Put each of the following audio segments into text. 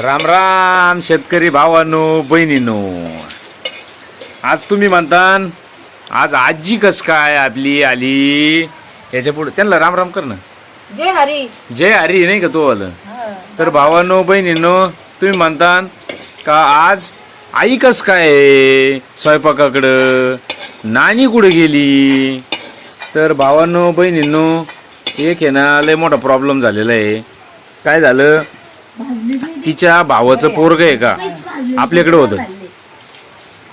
राम राम शेतकरी भावांनो बहिणींनो. आज तुम्ही म्हणतान आज आजी कस काय आपली आली? याच्यापुढे त्यांना राम राम कर ना. जय हरी. जय हरी नाही का तो आलं. तर भावांनो बहिणींनो तुम्ही म्हणतान का आज आई कस काय स्वयंपाकाकडं. नानी कुठे गेली? तर भावांनो बहिणींनो एक आहे ना लय मोठा प्रॉब्लेम झालेला आहे. काय झालं? तिच्या भावाचं पोरग आहे का? आपल्याकडे होतं.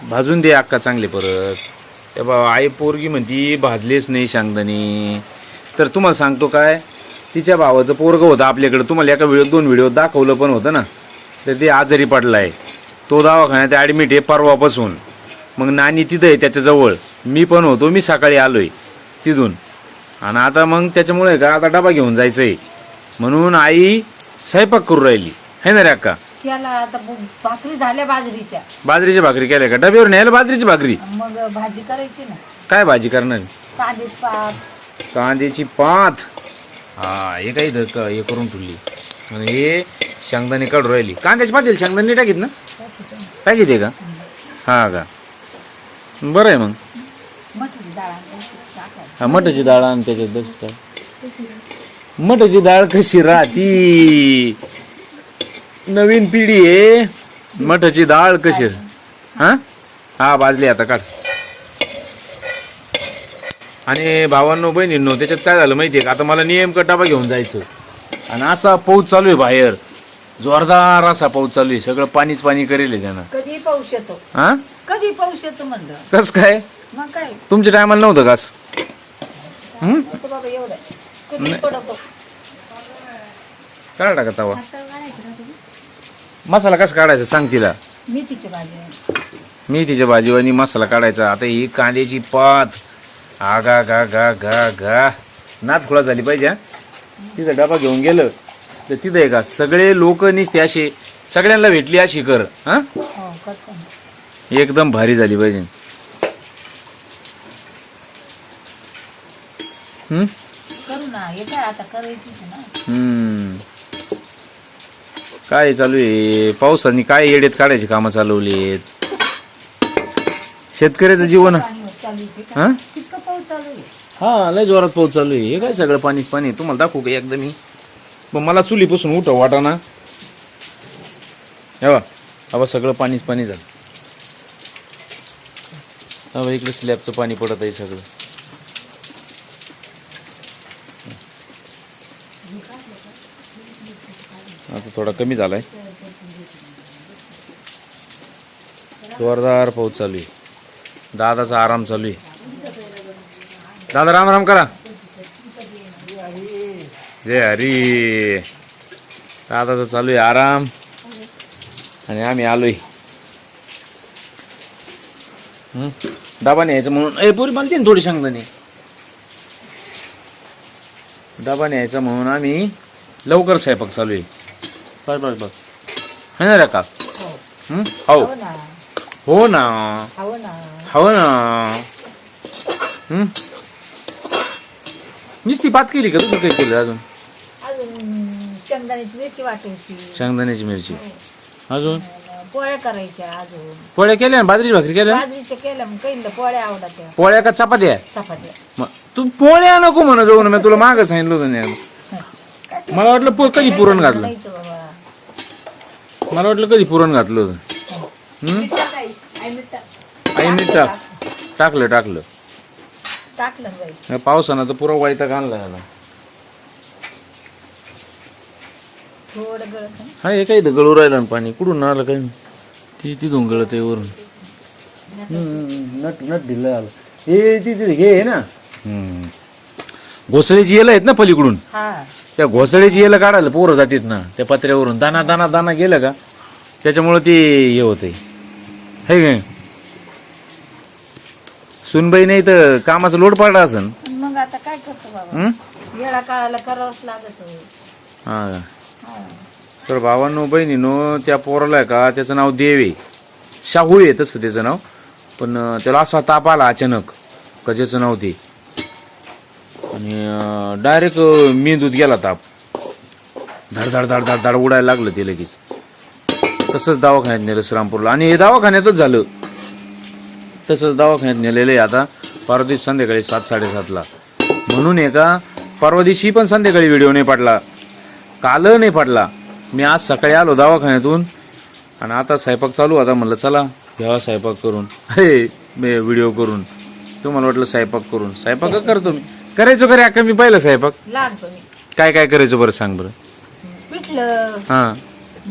भाजून दे अक्का चांगले परत. त्या बा आई पोरगी म्हणती भाजलेच नाही शांगदानी तर तुम्हाला सांगतो काय? तिच्या भावाचं पोरग होतं आपल्याकडं. तुम्हाला एका व्हिडिओ दोन व्हिडिओ दाखवलं पण होतं ना. तर ते आजारी पडला आहे तो दवाखान्यात ॲडमिट आहे परवापासून. मग नानी तिथं आहे त्याच्याजवळ मी पण होतो मी सकाळी आलो आहे तिथून. आणि आता मग त्याच्यामुळे का? आता डबा घेऊन जायचं आहे म्हणून आई स्वयंपाक करू राहिली. है ना रे अक्का? त्याला आता ब- भाकरी झाल्या बाजरीच्या. बाजरीची भाकरी केल्या का? डब्यावर न्यायला बाजरीची भाकरी? मग भाजी करायची ना. काय भाजी करणार? कांदे कांद्याची पात? हा हे काही ध- क- हे करून ठेवली. आणि हे शेंगदाणे काढून राहिली. कांद्याची पात शेंगदाणे टाकीत ना? टाकीत आहे का? हा का? बरं आहे मग. मटकी डाळ आणायची, टाकायची. हा मठाची डाळ आणि त्याच्यात बस काय मठाची डाळ कशी राहती? नवीन पिढी आहे. मठाची डाळ कशी? हा? हा भाजली आता काढ. आणि भावांनो बहिणींनो त्याच्यात काय झालं माहितीये का? आता मला नेमकं डबा घेऊन जायचं. आणि असा पाऊस चालू आहे बाहेर. जोरदार असा पाऊस चालू आहे. सगळं पाणीच पाणी करेल त्यानं. कधी पाऊस येतो. हा? कधी पाऊस येतो म्हणलं? कस काय? मग काय? तुमच्या टायमाला नव्हतं कास हं? होतं बाबा एवढं कधी पडतो? काढ टाका तवा. मसाला कसा काढायचा सांग तिला. मेथीची भाजी मी तिच्या भाजीवानी मसाला काढायचा. आता ही कांद्याची पात. आगा गा गा गा गा. नात खुळा झाली पाहिजे हा. तिथं डबा घेऊन गेलं तर तिथं आहे का? सगळे लोक निसते असे. सगळ्यांना भेटली अशी कर हा. हो करतो ना. एकदम भारी झाली पाहिजे. हम्म? ना काय आता करायचीच ना. हम्म. काय चालू आहे? पावसाने काय येडेत काढायची कामं चालवलीत? शेतकऱ्याचं जीवन पाणी चालू आहे ते हा? काय? कितकं पाऊस चालू आहे. हा लय जोरात पाऊस चालू आहे. हे काय सगळं पाणीच पाणी तुम्हाला दाखवू का एकदा मी मग मला चुलीपासून उठव वाटाना हे बा हवा सगळं पाणीच पाणी झालं. हवा इकडे स्लॅबचं पाणी पडत आहे सगळं. आता थोडा कमी झालाय. जोरदार पाऊस चालू आहे. दादाचा आराम चालू आहे. दादा राम राम करा. जे हरी. दादाचा चालू आहे आराम. आणि आम्ही आलोय. डबा न्यायचं म्हणून. ए पुरी मला ना थोडी सांगतानी डबा न्यायचा म्हणून आम्ही लवकर स्वयंपाक चालू आहे. बस बस बस है ना रे का हो. हं? हो. हो ना. हो ना. हो ना. हो ना. हं? नुसती बात केली का दुसरं काही केलं अजून? अजून शेंगदाण्याची मिरची वाटायची. शेंगदाण्याची मिरची. अजून? पोळ्या करायच्या अजून. पोळ्या केल्या ना? बाजरीची भाकरी केल्या बाजरीच्या केल्या मग काही पोळ्या आवडत्या. पोळ्या का चपात्या? चपात्या. मग तू पोळ्या नको म्हणा जाऊ ना मी तुला मागं सांगितलं होतं ना मला वाटलं पो कधी पुरण घातलं? मला वाटलं कधी पुरण घातलं होतं. हं? आई मीठ टाक. टाकलं टाकलं. टाकलं पावसानं तर पुरा वाईटा आणला याला. हा हे काही गळू राहिलं ना पाणी? कुठून आलं काही ती तिथून गळत आहे वरून. हम्म, नट नट ढिल्लं आलं हे तिथे हे ना? हम्म. घोसळीची येलं आहेत ना पलीकडून? हा. त्या घोसळीची येलं काढायला पोरं जातात ना त्या पत्र्यावरून दाना दाना दाना गेलं का त्याच्यामुळं ते हे होतंय. है काय सुनबाई नाही तर कामाचं लोड पाडला असन. मग आता काय करतो बाबा? हं? येळा काळाला करावंच लागत हा. का? हा. तर भावांनो बहिणीनो त्या पोराला आहे का त्याचं नाव देव. आहे शाहू आहे तसं त्याचं नाव. पण अं, त्याला असा ताप आला अचानक का ज्याचं नाव ते? आणि डायरेक्ट मेंदूत गेला ताप. धड धड धड धड धड उडायला लागलं ते लगेच. तसंच दवाखान्यात नेलं श्रामपूरला आणि हे दवाखान्यातच झालं. तसंच दवाखान्यात नेलेलं आहे आता. परवा दिवशी संध्याकाळी सात साडेसातला. म्हणून एका परवा दिवशी पण संध्याकाळी व्हिडिओ नाही पाडला. काल नाही पाडला. मी आज सकाळी आलो दवाखान्यातून. आणि आता स्वयंपाक चालू. आता म्हणलं चला घ्यावा स्वयंपाक करून. हे व्हिडिओ करून. तुम्हाला वाटलं स्वयंपाक करून. स्वयंपाक करतो मी. करायचो खरे अक्का मी पाहिलं लहानपणी. काय काय करायचं बरं सांग बरं. पिठलं. हां.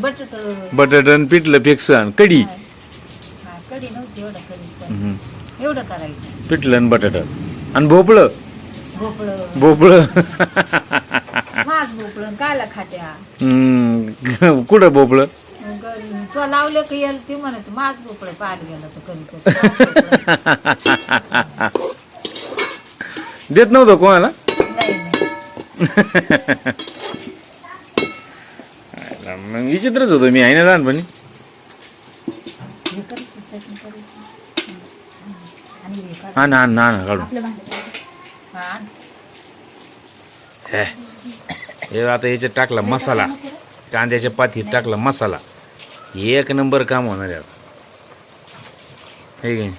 बटाट. बटाटन पिठलं फेक्सन कढी. हा. कढी नव्हती एवढं कधी पण. हम्म. एवढं करायचं. पिठलं आणि बटाट. आणि भोपळं. भोपळं. भोपळं. मास भोपळं कायला खात्या हम्म. कुठं भोपळं? मग तो लावले का येईल ते म्हणत भोपळं पाहायला गेलं तर कधी देत नव्हतं कोणाला? मग विचित्रच होतो मी आहे ना लहानपणी? हे ना ना ना काढून. हा. हे हे आता याच्यात टाकला मसाला. कांद्याच्या पातीत टाकला मसाला. एक नंबर काम होणार आहे आता. हे?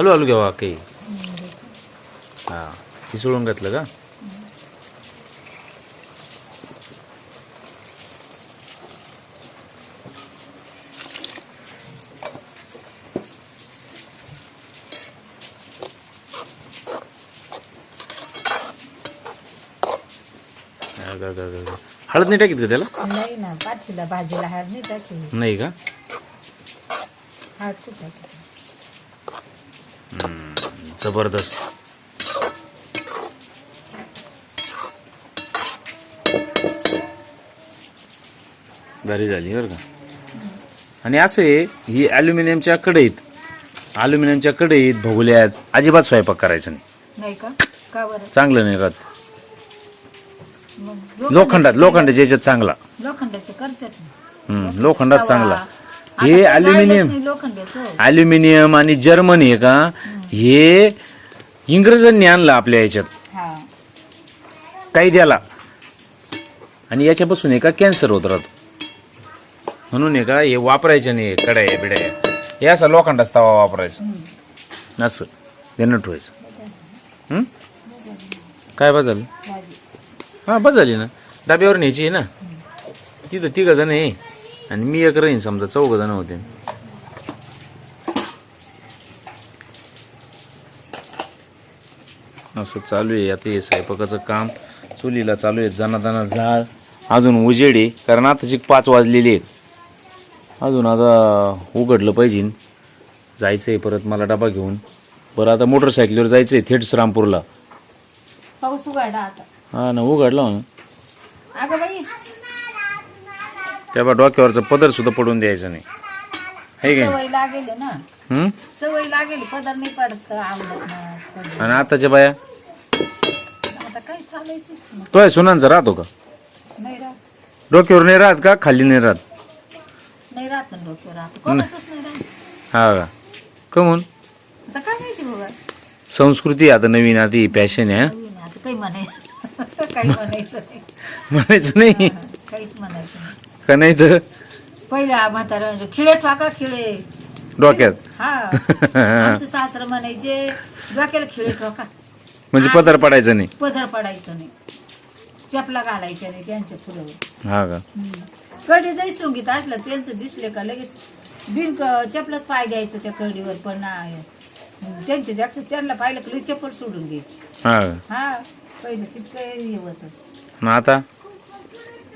हं. हलू घ्यावा काही हा किसळून घातलं का. हळद नाही टाकीत का त्याला? नाही ना पाठीला भाजीला हार नाही टाकली नाही का? टाकली जबरदस्त. भारी झाली बरं का? आणि असं ही ॲल्युमिनियमच्या कढईत ॲल्युमिनियमच्या कढईत भोगल्यात अजिबात स्वयंपाक करायचा नाही. नाही का? का बरं? चांगलं नाही राहत. मग लोखंडात लोखंडाच्या याच्यात चांगला. लोखंडाचे करतात ना. हम्म, लोखंडात तवा. चांगला. आता हे काही ॲल्युमिनियम राहिलंच नाही लोखंडाचं. ॲल्युमिनियम आणि जर्मन आहे का? हे इंग्रजांनी आणलं आपल्या याच्यात. हा. काही द्याला आणि याच्यापासून एका कॅन्सर होत राहतो. म्हणून आहे का हे वापरायचं नाही कड्या बिड्या. हे असा लोखंडाचा तवा वापरायचा. असं. देणं ठेवायचं हं? काय बा झालं भाजी. हां बस झाली ना. डाब्यावर न्यायची आहे ना. तिथं तिघं जण आहे. आणि मी एक राहीन समजा चौघ जण होते. असं चालू आहे. आता हे स्वयंपाकाचं काम चुलीला चालू आहे. दाना झाड अजून उजेड आहे कारण आताची पाच वाजलेली आहेत. अजून आता उघडलं पाहिजे. जायचं आहे परत मला डबा घेऊन. बरं आता मोटरसायकलीवर जायचं आहे थेट श्रामपूरला. पाऊस उघडा आता. हा ना उघडला हो ना बाई. तेव्हा डोक्यावरचा पदर सुद्धा पडून द्यायचा नाही. है काय? सवय लागेल ना. हं? सवय लागेल पदर नाही पडत आवडत ना पडत. आणि आताच्या बाया? आता काय चालायचं तो आहे सुनांचा राहतो का? नाही राहत. डोक्यावर नाही राहत का? खाली नाही राहत. नाही राहत ना डोक्यावर. आता कोणाचंच नाही राहत. हा का? कमून? आता काय माहिती बाबा? संस्कृती आता नवीन ही पॅशन आहे हं? नवीन आहे, आता काही म्हणाय काही म्हणायचं नाही. म्हणायचं नाही. हा, काहीच म्हणायचं नाही. का नाही तर? पहिल्या म्हातारा खिळे टाका खिळे. डोक्यात. हा. आमचं सासरं म्हणायचे डोक्याला खिळे ठोका. म्हणजे पदर पडायचं नाही. पदर पडायचं नाही. चपला घालायच्या नाही त्यांच्या पुढं. हा का? कधी जरी सोंगीत असलं त्यांचं दिसले का लगेच बिन चपलाच पाय द्यायचं त्या कढीवर पण नाही. त्यांचे द्यायचं त्यांना पाहिलं की लगेच चप्पल सोडून द्यायची हा. का हा पहिलं तितकं हे होतं. मग आता?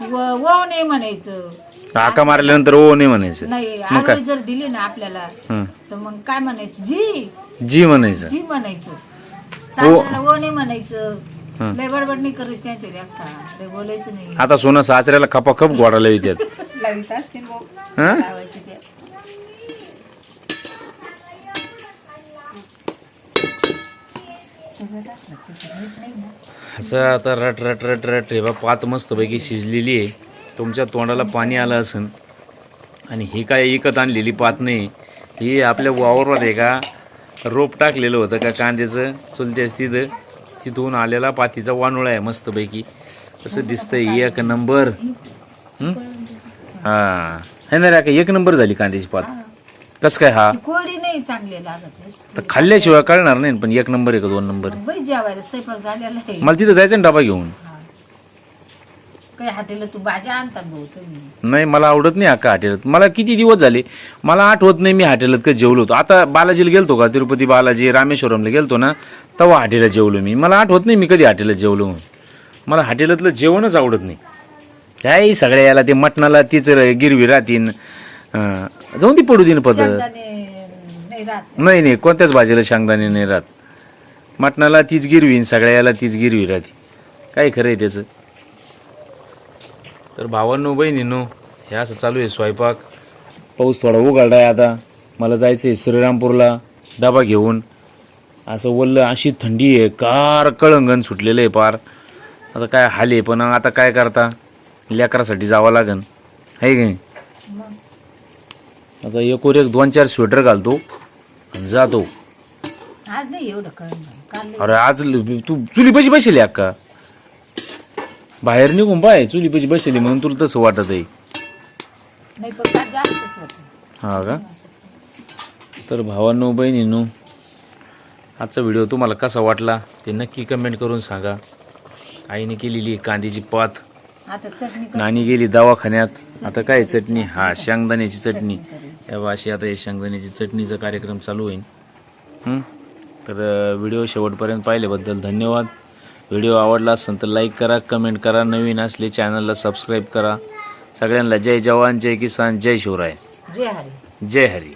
व वो नाही म्हणायचं. हाका मारल्यानंतर ओ नाही म्हणायचं. नाही मग काय? आरोग्य जर दिली ना आपल्याला हं. तर मग काय म्हणायचं? जी! जी म्हणायचं. जी म्हणायचं. सासऱ्याला वो नाही म्हणायचं. हं. लय बडबड नाही करायची त्यांच्या देखता लय बोलायचं नाही. आता सोनं सासऱ्याला खपाखप गोडाला येतात लावित असतील भाऊ. हं? लावायचे ते. सगळं टाकलं त्याच्यात मीठ नाही ना असं आता रट रट रट रट हे बा पात मस्तपैकी शिजलेली आहे. तुमच्या तोंडाला पाणी आलं असन. आणि ही काय विकत आणलेली पात नाही. ही आपल्या वावरात आहे का? रोप टाकलेलं होतं का कांद्याचं चुलत्याच तिथं. तिथून आलेला पातीचा वानुळा आहे मस्तपैकी. कसं दिसतंय एक नंबर. हं? हा. ना रे का एक नंबर झाली कांद्याची पात. कस काय हा? ती कोरडी नाही चांगली लागत. तर खाल्ल्याशिवाय कळणार नाही पण एक नंबर आहे का दोन नंबर? आहे? बाई जेवायला स्वयंपाक झालेला आहे. मला तिथं जायचं ना डबा घेऊन. काही हॉटेलला तू भाज्या आणतात भाऊ तुम्ही. नाही मला आवडत नाही अक्का हॉटेलात मला किती दिवस झाले? मला आठवत नाही मी हॉटेलात कधी जेवलो होतो. आता बालाजीला गेलतो का? तिरुपती बालाजी रामेश्वरमला गेलतो ना तेव्हा हॉटेलात जेवलो मी. मला आठवत नाही मी कधी हॉटेलात जेवलो म्हणून. मला हॉटेलातलं जेवणच आवडत नाही. काय सगळ्या याला ते मटणाला तीच गिरवी राहतीन. अं, जाऊन ती पडू देईन शेंगदाणे नाही राहत. नाही नाही कोणत्याच भाजीला शेंगदाणे नाही राहत. मटणाला तीच गिरवी आणि सगळ्या याला तीच गिरवी राहते. काय खरं आहे त्याचं? तर भावांनो बहिणींनो हे असं चालू आहे स्वयंपाक. पाऊस थोडा उघडला आहे आता. मला जायचं आहे श्रीरामपूरला डबा घेऊन. असं वल्ल अशी थंडी आहे कार कळंगण सुटलेलं आहे पार. आता काय हाल आहे पण आता काय करता? लेकरासाठी जावं लागन. आहे की आता एक वर एक दोन चार स्वेटर घालतो आणि जातो. आज नाही एवढं काल अरे आज ल- तू चुली पैसे बसली अक्का. बाहेर निघून पाय चुली पैसे बसली म्हणून तुला तसं वाटत आहे. नाही पण काल जास्तच होतं. हा का? तर भावांनो बहिणींनो आजचा व्हिडिओ तुम्हाला कसा वाटला ते नक्की कमेंट करून सांगा. आईने केलेली आहे कांद्याची पात. आता चटणी कर. नानी गेली दवाखान्यात. आता काय चटणी? हा शेंगदाण्याची चटणी तेव्हा अशी आता हे शेंगदाण्याची चटणीचा कार्यक्रम चालू होईल हं? तर अं, व्हिडिओ शेवटपर्यंत पाहिल्याबद्दल धन्यवाद. व्हिडिओ आवडला असेल तर लाईक करा कमेंट करा नवीन असले चॅनलला सबस्क्राईब करा. सगळ्यांना जय जवान जय किसान जय शिवराय. जे हरी. जय हरी.